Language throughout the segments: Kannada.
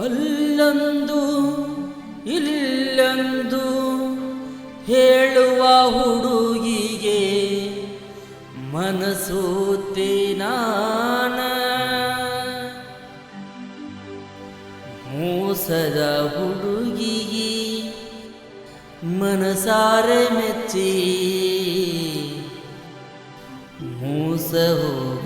ಅಲ್ಲೊಂದು ಇಲ್ಲಂದು ಹೇಳುವ ಹುಡುಗಿಗೆ ಮನಸೋತೆ ನಾನ. ಮೋಸದ ಹುಡುಗಿಗೆ ಮನಸಾರೆ ಮೆಚ್ಚಿ ಮೋಸ ಹೋಗುವುದು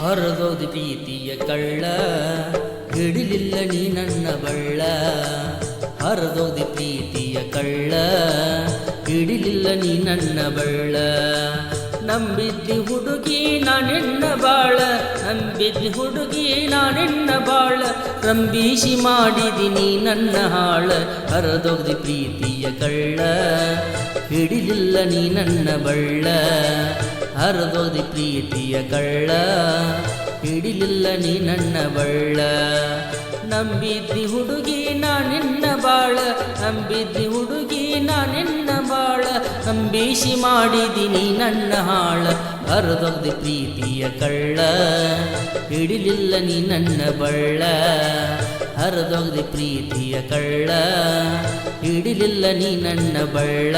ಹರಿದೋದು ಪ್ರೀತಿಯ ಕಳ್ಳ ಹಿಡಿಲಿಲ್ಲ ನೀ ನನ್ನ ಬಳ್ಳ. ಹರಿದೋದು ಪ್ರೀತಿಯ ಕಳ್ಳ ಹಿಡಿಲಿಲ್ಲ ನೀ ನನ್ನ ಬಳ್ಳ. ನಂಬಿದ್ದಿ ಹುಡುಗಿ ನಾನೆನ್ನ ಬಾಳ, ನಂಬಿದ್ದಿ ಹುಡುಗಿ ನಾನೆನ್ನ ಬಾಳ. ರಂಬೀಸಿ ಮಾಡಿದಿನಿ ನನ್ನ ಹಾಳ ಹರಿದೋಗ್ದಿ ಪ್ರೀತಿಯ ಕಳ್ಳ ಹಿಡಿಲಿಲ್ಲ ನೀ ನನ್ನ ಬಳ್ಳ. ಹರಿದೋದಿ ಪ್ರೀತಿಯ ಕಳ್ಳ, ಹಿಡಿಲಿಲ್ಲ ನೀ ನನ್ನ ಬಳ್ಳ. ನಂಬಿದ್ದಿ ಹುಡುಗಿ ನಾನಿನ್ನ ಬಾಳ, ನಂಬಿದ್ದಿ ಹುಡುಗಿ ನಾನಿನ್ನ ಬಾಳ. ನಂಬೀಸಿ ಮಾಡಿದಿನಿ ನನ್ನ ಹಾಳ, ಹರದೊಂದು ಪ್ರೀತಿಯ ಕಳ್ಳ, ಹಿಡಿಲಿಲ್ಲ ನೀ ನನ್ನ ಬಳ್ಳ. ಹರದೊಂದು ಪ್ರೀತಿಯ ಕಳ್ಳ, ಹಿಡಿಲಿಲ್ಲ ನೀ ನನ್ನ ಬಳ್ಳ.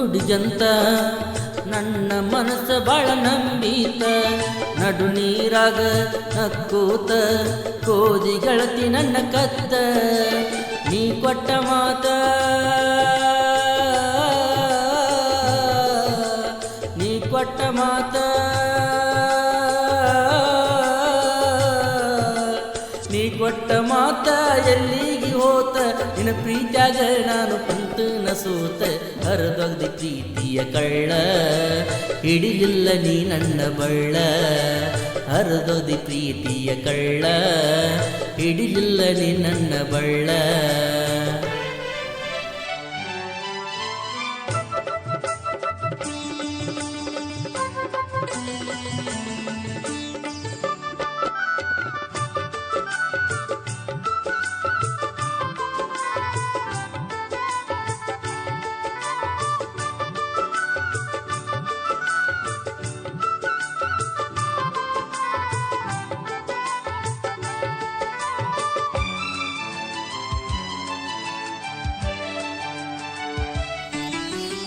ಹುಡುಗಂತ ನನ್ನ ಮನಸ್ಸ ಬಾಳ ನಂಬೀತ. ನಡು ನೀರಾಗ ನಕ್ಕೂತ, ಕೋದಿ ಗೆಳತಿ ನನ್ನ ಕತ್ತ. ನೀ ಕೊಟ್ಟ ಮಾತ, ನೀ ಕೊಟ್ಟ ಮಾತ. ಎಲ್ಲಿಗೆ ಹೋತ? ನಿನ್ನ ಪ್ರೀತ್ಯಾಗ ನಾನು ಕುಂತು ನಸೋತ. ಹರಿದೊಗ್ದಿ ಪ್ರೀತಿಯ ಕಳ್ಳ. ಹಿಡಿಲಿಲ್ಲ ನೀ ನನ್ನ ಬಳ್ಳ. ಹರಿದೊಗ್ದಿ ಪ್ರೀತಿಯ ಕಳ್ಳ. ಹಿಡಿಲಿಲ್ಲ ನೀ ನನ್ನ ಬಳ್ಳ.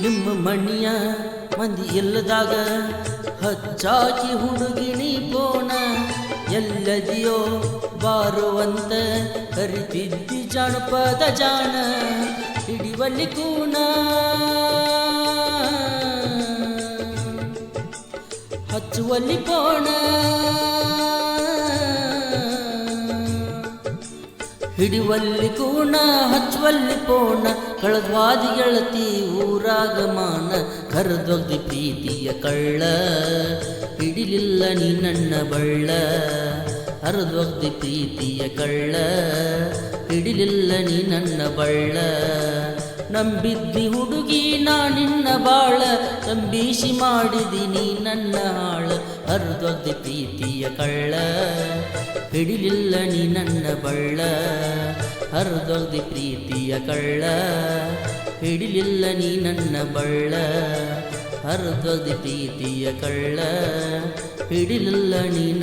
ನಿಮ್ಮ ಮಣಿಯ ಮಂದಿ ಎಲ್ಲದಾಗ ಹಚ್ಚಾಕಿ ಹುಡುಗಿಣಿ ಪೋಣ. ಎಲ್ಲದಿಯೋ ಬಾರುವಂತ ಕರಿತಿದ್ದಿ ಜಾನಪದ ಜಾಣ ಹಿಡಿವಲ್ಲಿ ಕೂಣ. ಹಚ್ಚುವಲ್ಲಿ ಪೋಣ ಹಿಡಿವಲ್ಲಿ ಕೂಣ ಹಚ್ಚುವಲ್ಲಿ ಪೋಣ ಕಳದ್ವಾದಿ ಗೆಳತಿ ಊರಾಗಮಾನ, ಕರೆದೊಗ್ದಿ ಪ್ರೀತಿಯ ಕಳ್ಳ. ಹಿಡಿಲಿಲ್ಲ ನೀ ನನ್ನ ಬಳ್ಳ, ಹರಿದೊಗ್ದಿ ಪ್ರೀತಿಯ ಕಳ್ಳ. ಹಿಡಿಲಿಲ್ಲ ನೀ ಬಳ್ಳ. ನಂಬಿದ್ದಿ ಹುಡುಗಿ ನಾನಿನ್ನ ಬಾಳ ತಂಬೀಸಿ ಮಾಡಿದಿನಿ ನನ್ನ ಹಾಳ. ಹರಿದೊಗ್ದಿ ಪ್ರೀತಿಯ ಕಳ್ಳ, ಹಿಡಿಲಿಲ್ಲ ನೀ ನನ್ನ ಬಳ್ಳ. ಹರಿದೊಗ್ದಿ ಪ್ರೀತಿಯ ಕಳ್ಳ, ಹಿಡಿಲಿಲ್ಲ ನೀ ನನ್ನ ಬಳ್ಳ. ಹರಿದೊಗ್ದಿ ಪ್ರೀತಿಯ ಕಳ್ಳ, ಹಿಡಿಲಿಲ್ಲ ನೀ ನನ್ನ